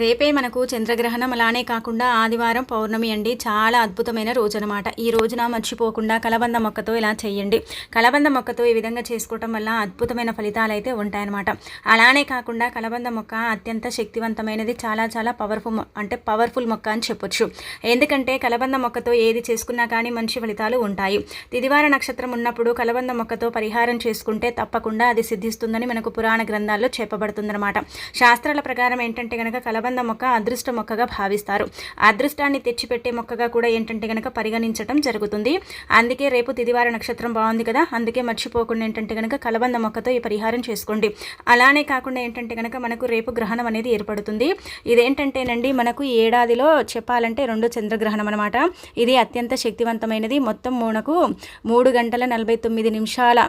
రేపే మనకు చంద్రగ్రహణం. అలానే కాకుండా ఆదివారం పౌర్ణమి అండి. చాలా అద్భుతమైన రోజు అనమాట ఈ రోజున మర్చిపోకుండా కలబంద మొక్కతో ఇలా చేయండి. కలబంద మొక్కతో ఈ విధంగా చేసుకోవటం వల్ల అద్భుతమైన ఫలితాలు అయితే ఉంటాయన్నమాట. అలానే కాకుండా కలబంద మొక్క అత్యంత శక్తివంతమైనది. చాలా చాలా పవర్ఫుల్ అంటే పవర్ఫుల్ మొక్క అని చెప్పొచ్చు. ఎందుకంటే కలబంద మొక్కతో ఏది చేసుకున్నా కానీ మంచి ఫలితాలు ఉంటాయి. తిదివార నక్షత్రం ఉన్నప్పుడు కలబంద మొక్కతో పరిహారం చేసుకుంటే తప్పకుండా అది సిద్ధిస్తుందని మనకు పురాణ గ్రంథాల్లో చెప్పబడుతుందన్నమాట. శాస్త్రాల ప్రకారం ఏంటంటే కనుక కలబంద మొక్క అదృష్ట మొక్కగా భావిస్తారు. అదృష్టాన్ని తెచ్చిపెట్టే మొక్కగా కూడా ఏంటంటే కనుక పరిగణించడం జరుగుతుంది. అందుకే రేపు తిదివార నక్షత్రం బాగుంది కదా? అందుకే మర్చిపోకుండా ఏంటంటే కనుక కలబంద మొక్కతో ఈ పరిహారం చేసుకోండి. అలానే కాకుండా ఏంటంటే కనుక మనకు రేపు గ్రహణం అనేది ఏర్పడుతుంది. ఇదేంటంటేనండి మనకు ఏడాదిలో చెప్పాలంటే రెండు చంద్రగ్రహణం అనమాట ఇది అత్యంత శక్తివంతమైనది. మొత్తం మూనకు మూడు గంటల నలభై తొమ్మిది నిమిషాల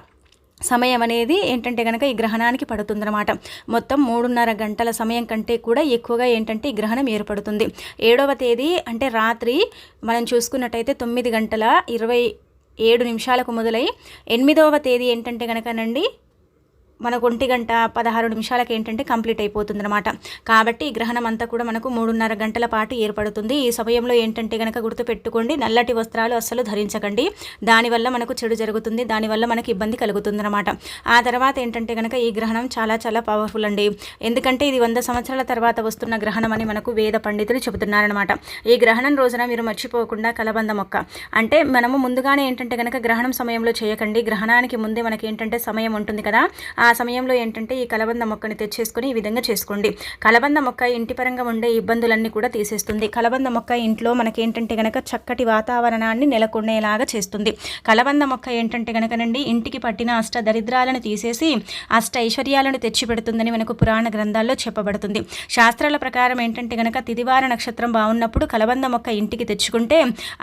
సమయం అనేది ఏంటంటే కనుక ఈ గ్రహణానికి పడుతుందన్నమాట. మొత్తం మూడున్నర గంటల సమయం కంటే కూడా ఎక్కువగా ఏంటంటే ఈ గ్రహణం ఏర్పడుతుంది. ఏడవ తేదీ అంటే రాత్రి మనం చూసుకున్నట్టయితే తొమ్మిది గంటల ఇరవై ఏడు నిమిషాలకు మొదలై ఎనిమిదవ తేదీ ఏంటంటే కనుకనండి మనకు ఒంటి గంట పదహారు నిమిషాలకి ఏంటంటే కంప్లీట్ అయిపోతుంది అనమాట కాబట్టి ఈ గ్రహణం అంతా కూడా మనకు మూడున్నర గంటల పాటు ఏర్పడుతుంది. ఈ సమయంలో ఏంటంటే కనుక గుర్తుపెట్టుకోండి నల్లటి వస్త్రాలు అస్సలు ధరించకండి. దానివల్ల మనకు చెడు జరుగుతుంది దానివల్ల మనకు ఇబ్బంది కలుగుతుంది అనమాట ఆ తర్వాత ఏంటంటే కనుక ఈ గ్రహణం చాలా చాలా పవర్ఫుల్ అండి. ఎందుకంటే ఇది వంద సంవత్సరాల తర్వాత వస్తున్న గ్రహణం అని మనకు వేద పండితులు చెబుతున్నారనమాట ఈ గ్రహణం రోజున మీరు మర్చిపోకుండా కలబంద మొక్క. అంటే మనము ముందుగానే ఏంటంటే కనుక గ్రహణం సమయంలో చేయకండి. గ్రహణానికి ముందే మనకి ఏంటంటే సమయం ఉంటుంది కదా. ఆ ఆ సమయంలో ఏంటంటే ఈ కలబంద మొక్కని తెచ్చేసుకొని ఈ విధంగా చేసుకోండి. కలబంద మొక్క ఇంటి పరంగా ఉండే ఇబ్బందులన్నీ కూడా తీసేస్తుంది. కలబంద మొక్క ఇంట్లో మనకి ఏంటంటే గనక చక్కటి వాతావరణాన్ని నెలకొనేలాగా చేస్తుంది. కలబంద మొక్క ఏంటంటే గనకనండి ఇంటికి పట్టిన అష్ట దరిద్రాలను తీసేసి అష్ట ఐశ్వర్యాలను తెచ్చిపెడుతుందని మనకు పురాణ గ్రంథాల్లో చెప్పబడుతుంది. శాస్త్రాల ప్రకారం ఏంటంటే గనక తిదివార నక్షత్రం బాగున్నప్పుడు కలబంద మొక్క ఇంటికి తెచ్చుకుంటే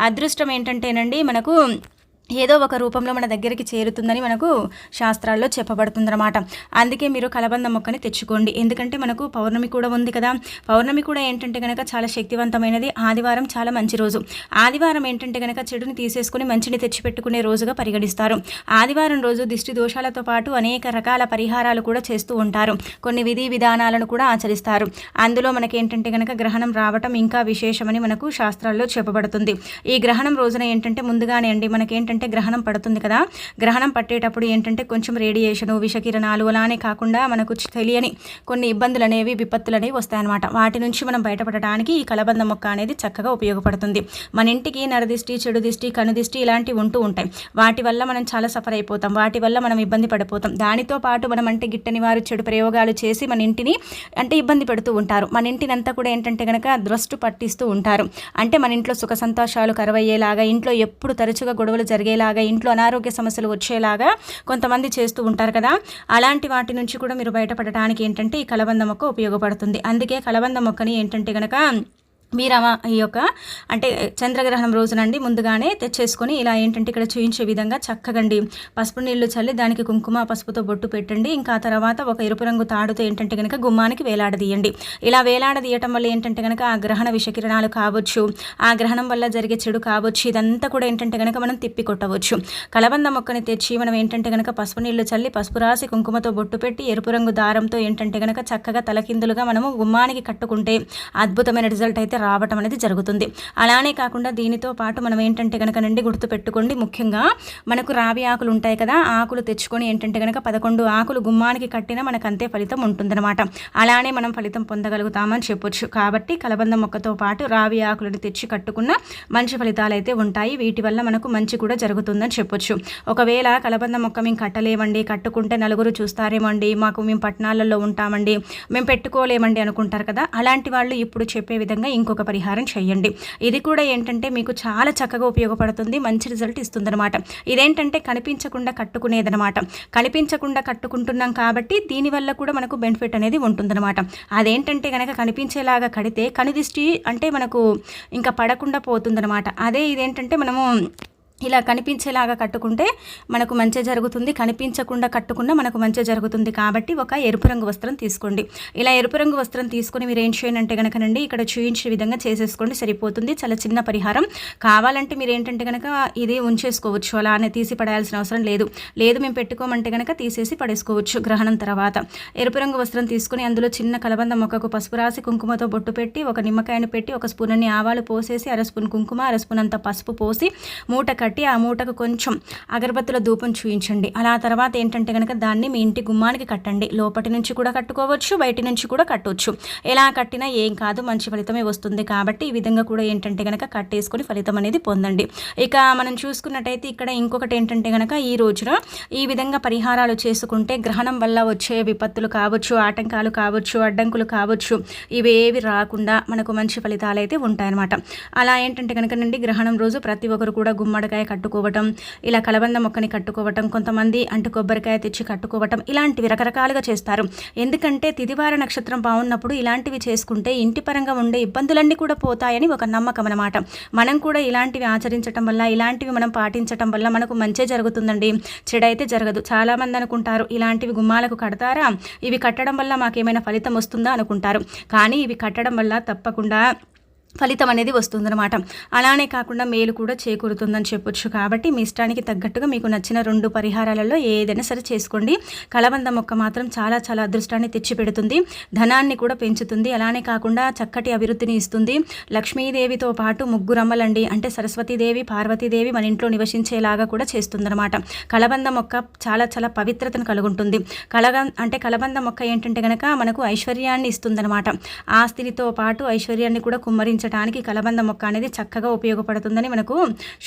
అదృష్టం ఏంటంటేనండి మనకు ఏదో ఒక రూపంలో మన దగ్గరికి చేరుతుందని మనకు శాస్త్రాల్లో చెప్పబడుతుందన్నమాట. అందుకే మీరు కలబంద మొక్కని తెచ్చుకోండి. ఎందుకంటే మనకు పౌర్ణమి కూడా ఉంది కదా. పౌర్ణమి కూడా ఏంటంటే కనుక చాలా శక్తివంతమైనది. ఆదివారం చాలా మంచి రోజు. ఆదివారం ఏంటంటే కనుక చెడుని తీసేసుకుని మంచిని తెచ్చిపెట్టుకునే రోజుగా పరిగణిస్తారు. ఆదివారం రోజు దిష్టి దోషాలతో పాటు అనేక రకాల పరిహారాలు కూడా చేస్తూ ఉంటారు. కొన్ని విధి విధానాలను కూడా ఆచరిస్తారు. అందులో మనకి ఏంటంటే కనుక గ్రహణం రావటం ఇంకా విశేషమని మనకు శాస్త్రాల్లో చెప్పబడుతుంది. ఈ గ్రహణం రోజున ఏంటంటే ముందుగానే అండి మనకేంటంటే ఏంటంటే గ్రహణం పడుతుంది కదా. గ్రహణం పట్టేటప్పుడు ఏంటంటే కొంచెం రేడియేషన్ విషకిరణాలు అలానే కాకుండా మనకు తెలియని కొన్ని ఇబ్బందులు అనేవి విపత్తులు అనేవి వస్తాయన్నమాట. వాటి నుంచి మనం బయటపడటానికి ఈ కలబంద మొక్క అనేది చక్కగా ఉపయోగపడుతుంది. మన ఇంటికి నరదిష్టి చెడు దిష్టి కనుదిష్టి ఇలాంటివి ఉంటూ ఉంటాయి. వాటి వల్ల మనం చాలా సఫర్ అయిపోతాం. వాటి వల్ల మనం ఇబ్బంది పడిపోతాం. దానితో పాటు మనం అంటే గిట్టని వారు చెడు ప్రయోగాలు చేసి మన ఇంటిని అంటే ఇబ్బంది పెడుతూ ఉంటారు. మన ఇంటిని అంతా కూడా ఏంటంటే కనుక దృష్టి పట్టిస్తూ ఉంటారు. అంటే మన ఇంట్లో సుఖ సంతోషాలు కరువయ్యేలాగా ఇంట్లో ఎప్పుడు తరచుగా గొడవలు జరిగి జరిగేలాగా ఇంట్లో అనారోగ్య సమస్యలు వచ్చేలాగా కొంతమంది చేస్తూ ఉంటారు కదా. అలాంటి వాటి నుంచి కూడా మీరు బయటపడటానికి ఏంటంటే ఈ కలబంద మొక్క ఉపయోగపడుతుంది. అందుకే కలబంద మొక్కని ఏంటంటే కనుక మీరు ఈ యొక్క అంటే చంద్రగ్రహణం రోజునండి ముందుగానే తెచ్చేసుకొని ఇలా ఏంటంటే ఇక్కడ చూయించే విధంగా చక్కగండి. పసుపు నీళ్ళు చల్లి దానికి కుంకుమ పసుపుతో బొట్టు పెట్టండి. ఇంకా తర్వాత ఒక ఎరుపు రంగు తాడుతో ఏంటంటే కనుక గుమ్మానికి వేలాడదీయండి. ఇలా వేలాడదీయటం వల్ల ఏంటంటే కనుక ఆ గ్రహణ విషకిరణాలు కావచ్చు ఆ గ్రహణం వల్ల జరిగే చెడు కావచ్చు ఇదంతా కూడా ఏంటంటే కనుక మనం తిప్పి కొట్టవచ్చు కలబంద మొక్కని తెచ్చి మనం ఏంటంటే కనుక పసుపు నీళ్ళు చల్లి పసుపు రాసి కుంకుమతో బొట్టు పెట్టి ఎరుపు రంగు దారంతో ఏంటంటే కనుక చక్కగా తలకిందులుగా మనము గుమ్మానికి కట్టుకుంటే అద్భుతమైన రిజల్ట్ అయితే రావటం అనేది జరుగుతుంది. అలానే కాకుండా దీనితో పాటు మనం ఏంటంటే కనుక నుండి గుర్తుపెట్టుకోండి ముఖ్యంగా మనకు రావి ఆకులు ఉంటాయి కదా ఆకులు తెచ్చుకొని ఏంటంటే కనుక పదకొండు ఆకులు గుమ్మానికి కట్టినా మనకు అంతే ఫలితం ఉంటుందన్నమాట. అలానే మనం ఫలితం పొందగలుగుతామని చెప్పొచ్చు. కాబట్టి కలబంద మొక్కతో పాటు రావి ఆకులను తెచ్చి కట్టుకున్న మంచి ఫలితాలు అయితే ఉంటాయి. వీటి వల్ల మనకు మంచి కూడా జరుగుతుందని చెప్పొచ్చు. ఒకవేళ కలబంద మొక్క మేము కట్టలేమండి కట్టుకుంటే నలుగురు చూస్తారేమండి మాకు మేము పట్టణాలలో ఉంటామండి మేము పెట్టుకోలేమండి అనుకుంటారు కదా అలాంటి వాళ్ళు ఇప్పుడు చెప్పే విధంగా ఇంకొక పరిహారం చేయండి. ఇది కూడా ఏంటంటే మీకు చాలా చక్కగా ఉపయోగపడుతుంది మంచి రిజల్ట్ ఇస్తుందన్నమాట. ఇదేంటంటే కనిపించకుండా కట్టుకునేదనమాట కనిపించకుండా కట్టుకుంటున్నాం కాబట్టి దీనివల్ల కూడా మనకు బెనిఫిట్ అనేది ఉంటుందన్నమాట. అదేంటంటే కనుక కనిపించేలాగా కడితే కనుదిష్టి అంటే మనకు ఇంకా పడకుండా పోతుందన్నమాట. అదే ఇదేంటంటే మనము ఇలా కనిపించేలాగా కట్టుకుంటే మనకు మంచి జరుగుతుంది. కనిపించకుండా కట్టుకున్నా మనకు మంచి జరుగుతుంది. కాబట్టి ఒక ఎరుపు రంగు వస్త్రం తీసుకోండి. ఇలా ఎరుపు రంగు వస్త్రం తీసుకొని మీరు ఏం చేయండి అంటే కనుకనండి ఇక్కడ చూయించే విధంగా చేసేసుకోండి సరిపోతుంది. చాలా చిన్న పరిహారం. కావాలంటే మీరు ఏంటంటే కనుక ఇది ఉంచేసుకోవచ్చు. అలానే తీసి పడాల్సిన అవసరం లేదు. లేదు మేము పెట్టుకోమంటే కనుక తీసేసి పడేసుకోవచ్చు గ్రహణం తర్వాత. ఎరుపు రంగు వస్త్రం తీసుకొని అందులో చిన్న కలబంద మొక్కకు పసుపు రాసి కుంకుమతో బొట్టు పెట్టి ఒక నిమ్మకాయను పెట్టి ఒక స్పూన్ ఆవాలు పోసేసి అర స్పూన్ కుంకుమ అర స్పూన్ అంత పసుపు పోసి మూట కట్టి ఆ మూటకు కొంచెం అగరబత్తుల ధూపం చూయించండి. అలా తర్వాత ఏంటంటే కనుక దాన్ని మీ ఇంటి గుమ్మానికి కట్టండి. లోపటి నుంచి కూడా కట్టుకోవచ్చు బయటి నుంచి కూడా కట్టవచ్చు ఎలా కట్టినా ఏం కాదు మంచి ఫలితమే వస్తుంది కాబట్టి ఈ విధంగా కూడా ఏంటంటే కనుక కట్టేసుకొని ఫలితం అనేది పొందండి. ఇక మనం చూసుకున్నట్టయితే ఇక్కడ ఇంకొకటి ఏంటంటే కనుక ఈ రోజున ఈ విధంగా పరిహారాలు చేసుకుంటే గ్రహణం వల్ల వచ్చే విపత్తులు కావచ్చు ఆటంకాలు కావచ్చు అడ్డంకులు కావచ్చు ఇవేవి రాకుండా మనకు మంచి ఫలితాలు అయితే ఉంటాయన్నమాట. అలా ఏంటంటే కనుక నుండి గ్రహణం రోజు ప్రతి ఒక్కరు కూడా గుమ్మడికాయ కట్టుకోవటం ఇలా కలబంద మొక్కని కట్టుకోవటం కొంతమంది అంటే కొబ్బరికాయ తెచ్చి కట్టుకోవటం ఇలాంటివి రకరకాలుగా చేస్తారు. ఎందుకంటే తిదివార నక్షత్రం బాగున్నప్పుడు ఇలాంటివి చేసుకుంటే ఇంటి పరంగా ఉండే ఇబ్బందులన్నీ కూడా పోతాయని ఒక నమ్మకం అనమాట మనం కూడా ఇలాంటివి ఆచరించటం వల్ల ఇలాంటివి మనం పాటించటం వల్ల మనకు మంచే జరుగుతుందండి. చెడైతే జరగదు. చాలామంది అనుకుంటారు ఇలాంటివి గుమ్మాలకు కడతారా? ఇవి కట్టడం వల్ల మాకేమైనా ఫలితం వస్తుందా? అనుకుంటారు. కానీ ఇవి కట్టడం వల్ల తప్పకుండా ఫలితం అనేది వస్తుందన్నమాట. అలానే కాకుండా మేలు కూడా చేకూరుతుందని చెప్పొచ్చు కాబట్టి మీ ఇష్టానికి తగ్గట్టుగా మీకు నచ్చిన రెండు పరిహారాలలో ఏదైనా సరే చేసుకోండి. కలబంద మొక్క మాత్రం చాలా చాలా అదృష్టాన్ని తెచ్చిపెడుతుంది. ధనాన్ని కూడా పెంచుతుంది. అలానే కాకుండా చక్కటి అభివృద్ధిని ఇస్తుంది. లక్ష్మీదేవితో పాటు ముగ్గురమ్మలండి అంటే సరస్వతీదేవి పార్వతీదేవి మన ఇంట్లో నివసించేలాగా కూడా చేస్తుందన్నమాట. కలబంద మొక్క చాలా చాలా పవిత్రతను కలుగుంటుంది. కలగ అంటే కలబంద మొక్క ఏంటంటే కనుక మనకు ఐశ్వర్యాన్ని ఇస్తుందన్నమాట. ఆస్తినితో పాటు ఐశ్వర్యాన్ని కూడా కుమ్మరించి పెంచడానికి కలబంద మొక్క అనేది చక్కగా ఉపయోగపడుతుందని మనకు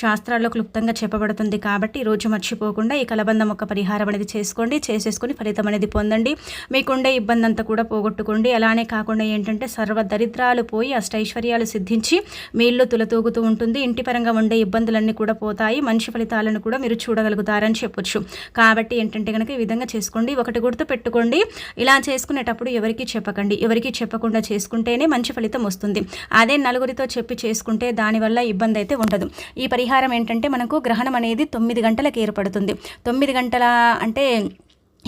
శాస్త్రాల్లో క్లుప్తంగా చెప్పబడుతుంది. కాబట్టి రోజు మర్చిపోకుండా ఈ కలబంద మొక్క పరిహారం అనేది చేసుకోండి చేసేసుకొని ఫలితం అనేది పొందండి. మీకుండే ఇబ్బంది అంతా కూడా పోగొట్టుకోండి. అలానే కాకుండా ఏంటంటే సర్వ దరిద్రాలు పోయి అష్టైశ్వర్యాలు సిద్ధించి మీ ఇల్లు తులతూగుతూ ఉంటుంది. ఇంటి పరంగా ఉండే ఇబ్బందులన్నీ కూడా పోతాయి. మంచి ఫలితాలను కూడా మీరు చూడగలుగుతారని చెప్పొచ్చు. కాబట్టి ఏంటంటే కనుక ఈ విధంగా చేసుకోండి. ఒకటి గుర్తు పెట్టుకోండి. ఇలా చేసుకునేటప్పుడు ఎవరికి చెప్పకండి. ఎవరికి చెప్పకుండా చేసుకుంటేనే మంచి ఫలితం వస్తుంది. అదే నలుగురితో చెప్పి చేసుకుంటే దానివల్ల ఇబ్బంది అయితే ఉండదు. ఈ పరిహారం ఏంటంటే మనకు గ్రహణం అనేది తొమ్మిది గంటలకు ఏర్పడుతుంది. తొమ్మిది గంటల అంటే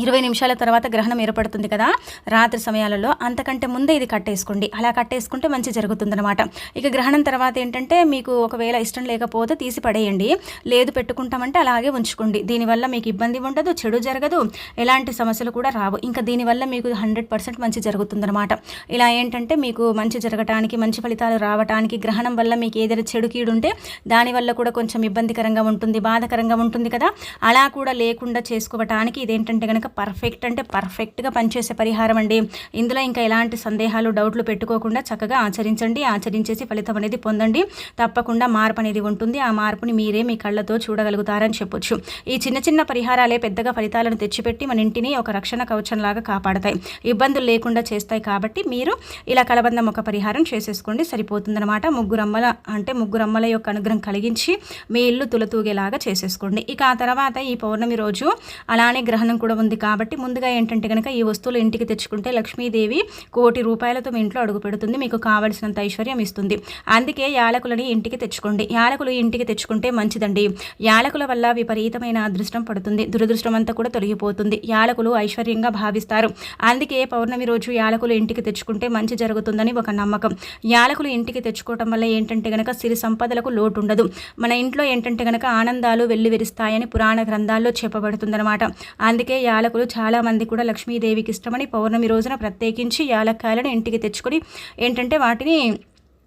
ఇరవై నిమిషాల తర్వాత గ్రహణం ఏర్పడుతుంది కదా? రాత్రి సమయాలలో అంతకంటే ముందే ఇది కట్టేసుకోండి. అలా కట్టేసుకుంటే మంచి జరుగుతుందనమాట ఇక గ్రహణం తర్వాత ఏంటంటే మీకు ఒకవేళ ఇష్టం లేకపోతే తీసి పడేయండి. లేదు పెట్టుకుంటామంటే అలాగే ఉంచుకోండి. దీనివల్ల మీకు ఇబ్బంది ఉండదు చెడు జరగదు ఎలాంటి సమస్యలు కూడా రావు. ఇంకా దీనివల్ల మీకు హండ్రెడ్ పర్సెంట్ మంచి జరుగుతుందనమాట ఇలా ఏంటంటే మీకు మంచి జరగటానికి మంచి ఫలితాలు రావటానికి గ్రహణం వల్ల మీకు ఏదైనా చెడు కీడు ఉంటే దానివల్ల కూడా కొంచెం ఇబ్బందికరంగా ఉంటుంది బాధకరంగా ఉంటుంది కదా? అలా కూడా లేకుండా చేసుకోవటానికి ఇదేంటంటే కనుక పర్ఫెక్ట్ అంటే పర్ఫెక్ట్గా పనిచేసే పరిహారం అండి. ఇందులో ఇంకా ఎలాంటి సందేహాలు డౌట్లు పెట్టుకోకుండా చక్కగా ఆచరించండి. ఆచరించేసి ఫలితం అనేది పొందండి. తప్పకుండా మార్పు అనేది ఉంటుంది. ఆ మార్పుని మీరే మీ కళ్ళతో చూడగలుగుతారని చెప్పొచ్చు. ఈ చిన్న చిన్న పరిహారాలే పెద్దగా ఫలితాలను తెచ్చిపెట్టి మన ఇంటిని ఒక రక్షణ కవచంలాగా కాపాడతాయి. ఇబ్బందులు లేకుండా చేస్తాయి కాబట్టి మీరు ఇలా కలబందం ఒక పరిహారం చేసేసుకోండి. సరిపోతుందనమాట ముగ్గురమ్మల అంటే ముగ్గురమ్మల యొక్క అనుగ్రహం కలిగించి మీ ఇల్లు తులతూగేలాగా చేసేసుకోండి. ఇక ఆ తర్వాత ఈ పౌర్ణమి రోజు అలానే గ్రహణం కూడా ఉంది కాబట్టి ముందుగా ఏంటంటే కనుక ఈ వస్తువులు ఇంటికి తెచ్చుకుంటే లక్ష్మీదేవి కోటి రూపాయలతో మీ ఇంట్లో అడుగు పెడుతుంది మీకు కావలసినంత ఐశ్వర్యం ఇస్తుంది. అందుకే యాలకులని ఇంటికి తెచ్చుకోండి. యాలకులు ఇంటికి తెచ్చుకుంటే మంచిదండి. యాలకుల వల్ల విపరీతమైన అదృష్టం పడుతుంది. దురదృష్టం అంతా కూడా తొలగిపోతుంది. యాలకులు ఐశ్వర్యంగా భావిస్తారు. అందుకే పౌర్ణమి రోజు యాలకులు ఇంటికి తెచ్చుకుంటే మంచి జరుగుతుందని ఒక నమ్మకం. యాలకులు ఇంటికి తెచ్చుకోవటం వల్ల ఏంటంటే గనక సిరి సంపదలకు లోటు ఉండదు మన ఇంట్లో ఏంటంటే గనక ఆనందాలు వెల్లివిరుస్తాయని పురాణ గ్రంథాల్లో చెప్పబడుతుందన్నమాట. అందుకే యాలకు యాలకులు చాలామంది కూడా లక్ష్మీదేవికి ఇష్టమని పౌర్ణమి రోజున ప్రత్యేకించి యాలక్కాయలను ఇంటికి తెచ్చుకొని ఏంటంటే వాటిని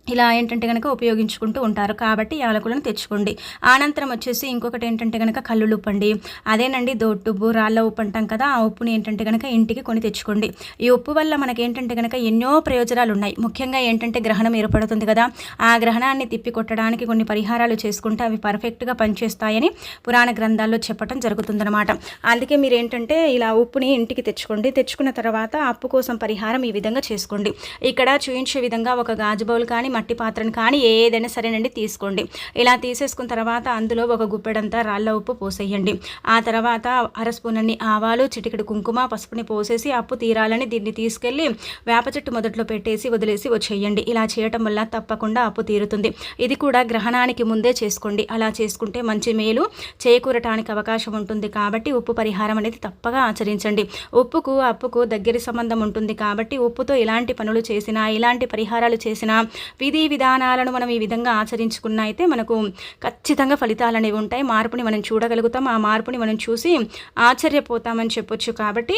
ఇలా ఏంటంటే కనుక ఉపయోగించుకుంటూ ఉంటారు. కాబట్టి యాలకులను తెచ్చుకోండి. అనంతరం వచ్చేసి ఇంకొకటి ఏంటంటే కనుక కళ్ళు ఉప్పండి. అదేనండి దొట్టుబ్బు రాళ్ళ ఉప్పు అంటాం కదా ఆ ఉప్పుని ఏంటంటే కనుక ఇంటికి కొని తెచ్చుకోండి. ఈ ఉప్పు వల్ల మనకి ఏంటంటే కనుక ఎన్నో ప్రయోజనాలు ఉన్నాయి. ముఖ్యంగా ఏంటంటే గ్రహణం ఏర్పడుతుంది కదా ఆ గ్రహణాన్ని తిప్పి కొట్టడానికి కొన్ని పరిహారాలు చేసుకుంటే అవి పర్ఫెక్ట్గా పనిచేస్తాయని పురాణ గ్రంథాల్లో చెప్పడం జరుగుతుందన్నమాట. అందుకే మీరు ఏంటంటే ఇలా ఉప్పుని ఇంటికి తెచ్చుకోండి. తెచ్చుకున్న తర్వాత అప్పు కోసం పరిహారం ఈ విధంగా చేసుకోండి. ఇక్కడ చూయించే విధంగా ఒక గాజు బౌల్ కానీ మట్టి పాత్రను కానీ ఏదైనా సరేనండి తీసుకోండి. ఇలా తీసేసుకున్న తర్వాత అందులో ఒక గుప్పెడంతా రాళ్ళ ఉప్పు పోసేయండి. ఆ తర్వాత అర స్పూన్ అన్ని ఆవాలు చిటికెడు కుంకుమ పసుపుని పోసేసి అప్పు తీరాలని దీన్ని తీసుకెళ్ళి వేప చెట్టు మొదట్లో పెట్టేసి వదిలేసి వచ్చేయండి. ఇలా చేయటం వల్ల తప్పకుండా అప్పు తీరుతుంది. ఇది కూడా గ్రహణానికి ముందే చేసుకోండి. అలా చేసుకుంటే మంచి మేలు. చేకూరటానికి అవకాశం ఉంటుంది కాబట్టి ఉప్పు పరిహారం అనేది తప్పగా ఆచరించండి. ఉప్పుకు అప్పుకు దగ్గరి సంబంధం ఉంటుంది కాబట్టి ఉప్పుతో ఇలాంటి పనులు చేసినా ఇలాంటి పరిహారాలు చేసినా విధి విధానాలను మనం ఈ విధంగా ఆచరించుకున్న అయితే మనకు ఖచ్చితంగా ఫలితాలు అనేవి ఉంటాయి. మార్పుని మనం చూడగలుగుతాం. ఆ మార్పుని మనం చూసి ఆశ్చర్యపోతామని చెప్పొచ్చు కాబట్టి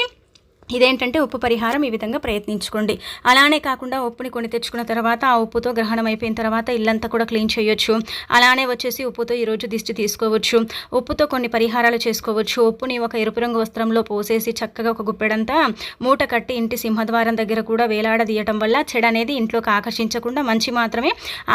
ఇదేంటంటే ఉప్పు పరిహారం ఈ విధంగా ప్రయత్నించుకోండి. అలానే కాకుండా ఉప్పుని కొని తెచ్చుకున్న తర్వాత ఆ ఉప్పుతో గ్రహణం అయిపోయిన తర్వాత ఇల్లంతా కూడా క్లీన్ చేయొచ్చు. అలానే వచ్చేసి ఉప్పుతో ఈరోజు దిష్టి తీసుకోవచ్చు. ఉప్పుతో కొన్ని పరిహారాలు చేసుకోవచ్చు. ఉప్పుని ఒక ఎరుపు రంగు వస్త్రంలో పోసేసి చక్కగా ఒక గుప్పెడంతా మూట కట్టి ఇంటి సింహద్వారం దగ్గర కూడా వేలాడదీయటం వల్ల చెడు అనేది ఇంట్లోకి ఆకర్షించకుండా మంచి మాత్రమే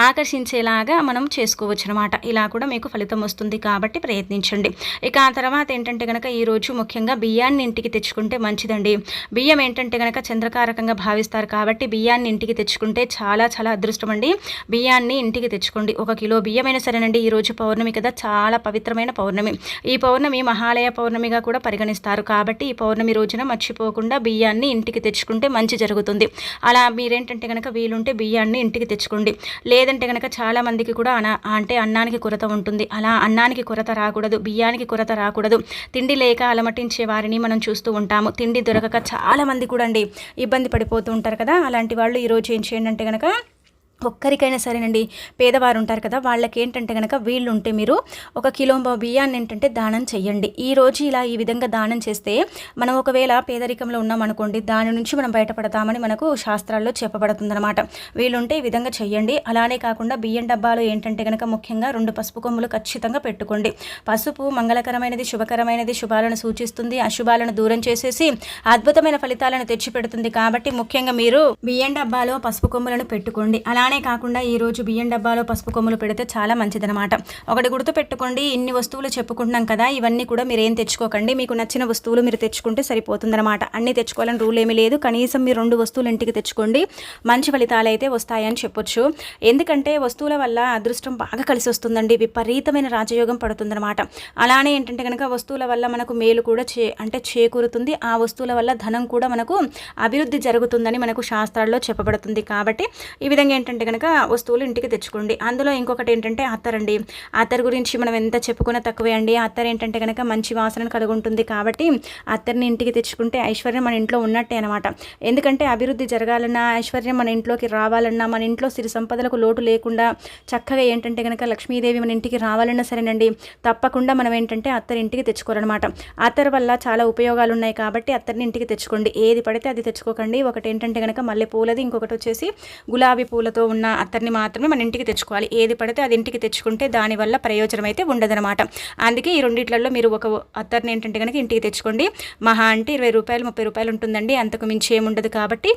ఆకర్షించేలాగా మనం చేసుకోవచ్చు అనమాట ఇలా కూడా మీకు ఫలితం వస్తుంది కాబట్టి ప్రయత్నించండి. ఇక ఆ తర్వాత ఏంటంటే కనుక ఈరోజు ముఖ్యంగా బియ్యాన్ని ఇంటికి తెచ్చుకుంటే మంచిదండి. బియ్యం ఏంటంటే కనుక చంద్రకారకంగా భావిస్తారు కాబట్టి బియ్యాన్ని ఇంటికి తెచ్చుకుంటే చాలా చాలా అదృష్టం అండి బియ్యాన్ని ఇంటికి తెచ్చుకోండి. ఒక కిలో బియ్యమైనా సరేనండి. ఈరోజు పౌర్ణమి కదా. చాలా పవిత్రమైన పౌర్ణమి. ఈ పౌర్ణమి మహాలయ పౌర్ణమిగా కూడా పరిగణిస్తారు. కాబట్టి ఈ పౌర్ణమి రోజున మర్చిపోకుండా బియ్యాన్ని ఇంటికి తెచ్చుకుంటే మంచి జరుగుతుంది. అలా మీరేంటంటే కనుక వీలుంటే బియ్యాన్ని ఇంటికి తెచ్చుకోండి. లేదంటే కనుక చాలా మందికి కూడా అనా అంటే అన్నానికి కొరత ఉంటుంది. అలా అన్నానికి కొరత రాకూడదు. బియ్యానికి కొరత రాకూడదు. తిండి లేక అలమటించే వారిని మనం చూస్తూ ఉంటాము. తిండి దొరక చాలా చాలామంది కూడా అండి ఇబ్బంది పడిపోతూ ఉంటారు కదా అలాంటి వాళ్ళు ఈరోజు ఏం చేయండి అంటే కనుక ఒక్కరికైనా సరేనండి. పేదవారు ఉంటారు కదా వాళ్ళకి ఏంటంటే కనుక వీళ్ళు ఉంటే మీరు ఒక కిలో బియ్యాన్ని ఏంటంటే దానం చేయండి ఈ రోజు ఇలా ఈ విధంగా దానం చేస్తే మనం ఒకవేళ పేదరికంలో ఉన్నాం అనుకోండి దాని నుంచి మనం బయటపడతామని మనకు శాస్త్రాల్లో చెప్పబడుతుందన్నమాట. వీళ్ళుంటే ఈ విధంగా చెయ్యండి. అలానే కాకుండా బియ్యం డబ్బాలు ఏంటంటే కనుక ముఖ్యంగా రెండు పసుపు కొమ్ములు ఖచ్చితంగా పెట్టుకోండి. పసుపు మంగళకరమైనది శుభకరమైనది శుభాలను సూచిస్తుంది. అశుభాలను దూరం చేసేసి అద్భుతమైన ఫలితాలను తెచ్చిపెడుతుంది. కాబట్టి ముఖ్యంగా మీరు బియ్యం డబ్బాలో పసుపు కొమ్ములను పెట్టుకోండి. అలా అలానే కాకుండా ఈరోజు బియ్యం డబ్బాలో పసుపు కొమ్ములు పెడితే చాలా మంచిదనమాట ఒకటి గుర్తు పెట్టుకోండి ఇన్ని వస్తువులు చెప్పుకుంటున్నాం కదా ఇవన్నీ కూడా మీరు ఏం తెచ్చుకోకండి. మీకు నచ్చిన వస్తువులు మీరు తెచ్చుకుంటే సరిపోతుందన్నమాట. అన్ని తెచ్చుకోవాలని రూల్ ఏమీ లేదు. కనీసం మీరు రెండు వస్తువులు ఇంటికి తెచ్చుకోండి. మంచి ఫలితాలు అయితే వస్తాయని చెప్పొచ్చు. ఎందుకంటే వస్తువుల వల్ల అదృష్టం బాగా కలిసి వస్తుందండి. విపరీతమైన రాజయోగం పడుతుందన్నమాట. అలానే ఏంటంటే కనుక వస్తువుల వల్ల మనకు మేలు కూడా చే అంటే చేకూరుతుంది. ఆ వస్తువుల వల్ల ధనం కూడా మనకు అభివృద్ధి జరుగుతుందని మనకు శాస్త్రాల్లో చెప్పబడుతుంది. కాబట్టి ఈ విధంగా ఏంటంటే అంటే కనుక వస్తువులు ఇంటికి తెచ్చుకోండి. అందులో ఇంకొకటి ఏంటంటే అత్తరండి అత్తర్ గురించి మనం ఎంత చెప్పుకున్నా తక్కువే అండి. అత్తర్ ఏంటంటే కనుక మంచి వాసనను కలిగి ఉంటుంది కాబట్టి అత్తర్ని ఇంటికి తెచ్చుకుంటే ఐశ్వర్యం మన ఇంట్లో ఉన్నట్టే అనమాట ఎందుకంటే అభివృద్ధి జరగాలన్నా ఐశ్వర్యం మన ఇంట్లోకి రావాలన్నా మన ఇంట్లో సిరి సంపదలకు లోటు లేకుండా చక్కగా ఏంటంటే కనుక లక్ష్మీదేవి మన ఇంటికి రావాలన్నా సరేనండి. తప్పకుండా మనం ఏంటంటే అత్తర్ ఇంటికి తెచ్చుకోవాలన్నమాట అత్తర్ వల్ల చాలా ఉపయోగాలు ఉన్నాయి కాబట్టి అత్తర్ని ఇంటికి తెచ్చుకోండి. ఏది పడితే అది తెచ్చుకోకండి. ఒకటి ఏంటంటే కనుక మల్లె పూలది ఇంకొకటి వచ్చేసి గులాబీ పూలతో ఉన్న అత్తర్ని మాత్రమే మన ఇంటికి తెచ్చుకోవాలి. ఏది పడితే అది ఇంటికి తెచ్చుకుంటే దానివల్ల ప్రయోజనం అయితే ఉండదనమాట అందుకే ఈ రెండిట్లలో మీరు ఒక అత్తర్ని ఏంటంటే కనుక ఇంటికి తెచ్చుకోండి. మహా అంటే ఇరవై రూపాయలు ముప్పై రూపాయలు ఉంటుందండి. అంతకు మించి ఏముండదు కాబట్టి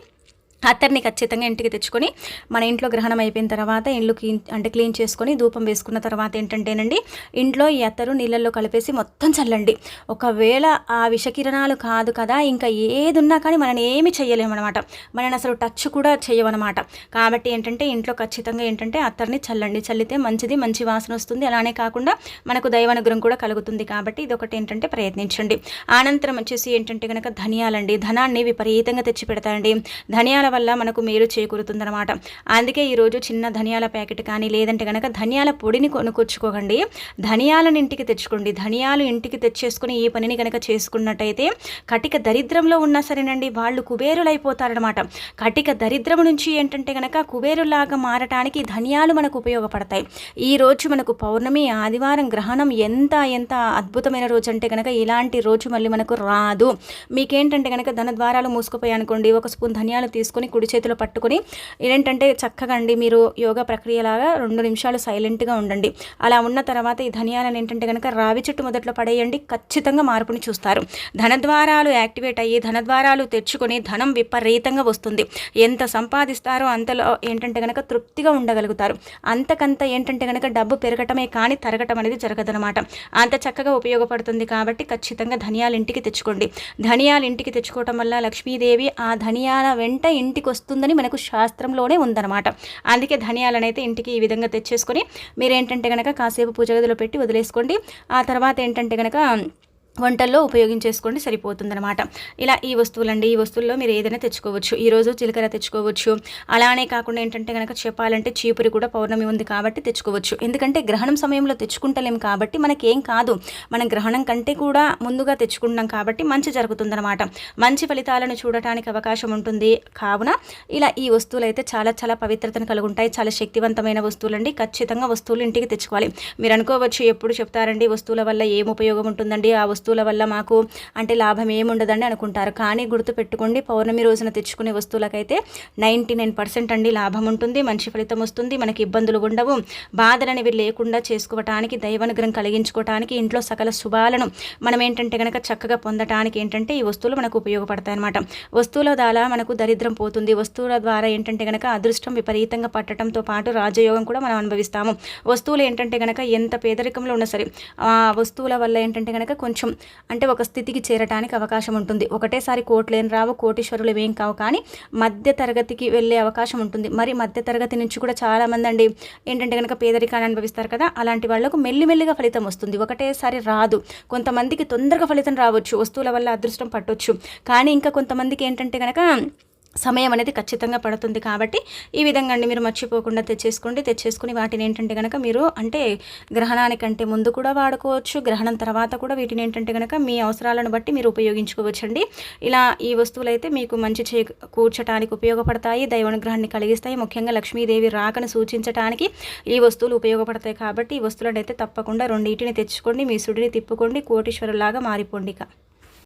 అత్తర్ని ఖచ్చితంగా ఇంటికి తెచ్చుకొని మన ఇంట్లో గ్రహణం అయిపోయిన తర్వాత ఇండ్లు క్లీన్ అంటే క్లీన్ చేసుకొని ధూపం వేసుకున్న తర్వాత ఏంటంటేనండి ఇంట్లో ఈ అత్తరు నీళ్ళల్లో కలిపేసి మొత్తం చల్లండి. ఒకవేళ ఆ విషకిరణాలు కాదు కదా ఇంకా ఏది ఉన్నా కానీ మనని ఏమి చేయలేమన్నమాట మనని అసలు టచ్ కూడా చేయమన్నమాట కాబట్టి ఏంటంటే ఇంట్లో ఖచ్చితంగా ఏంటంటే అత్తర్ని చల్లండి. చల్లితే మంచిది మంచి వాసన వస్తుంది. అలానే కాకుండా మనకు దైవానుగ్రహం కూడా కలుగుతుంది కాబట్టి ఇది ఒకటి ఏంటంటే ప్రయత్నించండి. అనంతరం వచ్చేసి ఏంటంటే కనుక ధనియాలండి. ధనాన్ని విపరీతంగా తెచ్చి పెడతాయండి ధనియాల వల్ల మనకు మేలు చేకూరుతుందనమాట అందుకే ఈరోజు చిన్న ధనియాల ప్యాకెట్ కానీ లేదంటే కనుక ధనియాల పొడిని కొనుక్కొచ్చుకోకండి. ధనియాలను ఇంటికి తెచ్చుకోండి. ధనియాలు ఇంటికి తెచ్చేసుకుని ఈ పనిని కనుక చేసుకున్నట్టయితే కటిక దరిద్రంలో ఉన్నా సరేనండి వాళ్ళు కుబేరులైపోతారనమాట కటిక దరిద్రం నుంచి ఏంటంటే కనుక కుబేరులాగా మారటానికి ధనియాలు మనకు ఉపయోగపడతాయి. ఈ రోజు మనకు పౌర్ణమి ఆదివారం గ్రహణం ఎంత ఎంత అద్భుతమైన రోజు అంటే కనుక ఇలాంటి రోజు మళ్ళీ మనకు రాదు. మీకేంటంటే కనుక ధన ద్వారాలు మూసుకుపోయి అనుకోండి ఒక స్పూన్ ధనియాలు తీసుకుని పట్టుకుని కుడి చేతిలో పట్టుకొని ఏంటంటే చక్కగా అండి మీరు యోగా ప్రక్రియలాగా రెండు నిమిషాలు సైలెంట్గా ఉండండి. అలా ఉన్న తర్వాత ఈ ధనియాలను ఏంటంటే కనుక రావి చెట్టు మొదట్లో పడేయండి ఖచ్చితంగా మార్పుని చూస్తారు. ధనద్వారాలు యాక్టివేట్ అయ్యి ధనద్వారాలు తెచ్చుకొని ధనం విపరీతంగా వస్తుంది. ఎంత సంపాదిస్తారో అంతలో ఏంటంటే కనుక తృప్తిగా ఉండగలుగుతారు. అంతకంత ఏంటంటే కనుక డబ్బు పెరగటమే కానీ తరగటం అనేది జరగదనమాట అంత చక్కగా ఉపయోగపడుతుంది కాబట్టి ఖచ్చితంగా ధనియాలు ఇంటికి తెచ్చుకోండి. ధనియాలు ఇంటికి తెచ్చుకోవటం వల్ల లక్ష్మీదేవి ఆ ధనియాల వెంట ఇంటి ఇంటికి వస్తుందని మనకు శాస్త్రంలోనే ఉందన్నమాట. అందుకే ధనియాలను అయితే ఇంటికి ఈ విధంగా తెచ్చేసుకొని మీరు ఏంటంటే కనుక కాసేపు పూజ గదిలో పెట్టి వదిలేసుకోండి. ఆ తర్వాత ఏంటంటే కనుక వంటల్లో ఉపయోగించేసుకోండి సరిపోతుందనమాట ఇలా ఈ వస్తువులండి ఈ వస్తువుల్లో మీరు ఏదైనా తెచ్చుకోవచ్చు. ఈరోజు జీలకర్ర తెచ్చుకోవచ్చు. అలానే కాకుండా ఏంటంటే కనుక చెప్పాలంటే చీపురి కూడా పౌర్ణమి ఉంది కాబట్టి తెచ్చుకోవచ్చు. ఎందుకంటే గ్రహణం సమయంలో తెచ్చుకుంటలేం కాబట్టి మనకేం కాదు. మనం గ్రహణం కంటే కూడా ముందుగా తెచ్చుకుంటున్నాం కాబట్టి మంచి జరుగుతుందనమాట మంచి ఫలితాలను చూడటానికి అవకాశం ఉంటుంది. కావున ఇలా ఈ వస్తువులు అయితే చాలా చాలా పవిత్రతను కలిగి ఉంటాయి చాలా శక్తివంతమైన వస్తువులండి. ఖచ్చితంగా వస్తువులు ఇంటికి తెచ్చుకోవాలి. మీరు అనుకోవచ్చు ఎప్పుడు చెప్తారండి వస్తువుల వల్ల ఏం ఉపయోగం ఉంటుందండి? ఆ వస్తువుల వల్ల మాకు అంటే లాభం ఏముండదండి అనుకుంటారు. కానీ గుర్తుపెట్టుకోండి పౌర్ణమి రోజున తెచ్చుకునే వస్తువులకైతే నైంటీ నైన్ పర్సెంట్ అండి లాభం ఉంటుంది మంచి ఫలితం వస్తుంది మనకి ఇబ్బందులు ఉండవు. బాధలు అనేవి లేకుండా చేసుకోవటానికి దైవానుగ్రహం కలిగించుకోవటానికి ఇంట్లో సకల శుభాలను మనం ఏంటంటే కనుక చక్కగా పొందటానికి ఏంటంటే ఈ వస్తువులు మనకు ఉపయోగపడతాయి అనమాట వస్తువుల ద్వారా మనకు దరిద్రం పోతుంది. వస్తువుల ద్వారా ఏంటంటే కనుక అదృష్టం విపరీతంగా పట్టడంతో పాటు రాజయోగం కూడా మనం అనుభవిస్తాము. వస్తువులు ఏంటంటే కనుక ఎంత పేదరికంలో ఉన్నా సరే ఆ వస్తువుల వల్ల ఏంటంటే కనుక కొంచెం అంటే ఒక స్థితికి చేరటానికి అవకాశం ఉంటుంది. ఒకటేసారి కోట్లేని రావు కోటీశ్వరులు ఏం కావు. కానీ మధ్య తరగతికి వెళ్ళే అవకాశం ఉంటుంది. మరి మధ్య తరగతి నుంచి కూడా చాలామంది అండి ఏంటంటే కనుక పేదరికాన్ని అనుభవిస్తారు కదా అలాంటి వాళ్ళకు మెల్లిమెల్లిగా ఫలితం వస్తుంది. ఒకటేసారి రాదు. కొంతమందికి తొందరగా ఫలితం రావచ్చు. వస్తువుల వల్ల అదృష్టం పట్టొచ్చు. కానీ ఇంకా కొంతమందికి ఏంటంటే కనుక సమయం అనేది ఖచ్చితంగా పడుతుంది కాబట్టి ఈ విధంగా అండి మీరు మర్చిపోకుండా తెచ్చేసుకోండి. తెచ్చేసుకుని వాటిని ఏంటంటే కనుక మీరు అంటే గ్రహణానికంటే ముందు కూడా వాడుకోవచ్చు. గ్రహణం తర్వాత కూడా వీటిని ఏంటంటే కనుక మీ అవసరాలను బట్టి మీరు ఉపయోగించుకోవచ్చండి. ఇలా ఈ వస్తువులు అయితే మీకు మంచి చే కూర్చడానికి ఉపయోగపడతాయి. దైవానుగ్రహాన్ని కలిగిస్తాయి. ముఖ్యంగా లక్ష్మీదేవి రాకను సూచించడానికి ఈ వస్తువులు ఉపయోగపడతాయి కాబట్టి ఈ వస్తువులను అయితే తప్పకుండా రెండింటిని తెచ్చుకోండి. మీ సుడిని తిప్పుకోండి. కోటీశ్వరులాగా మారిపోండి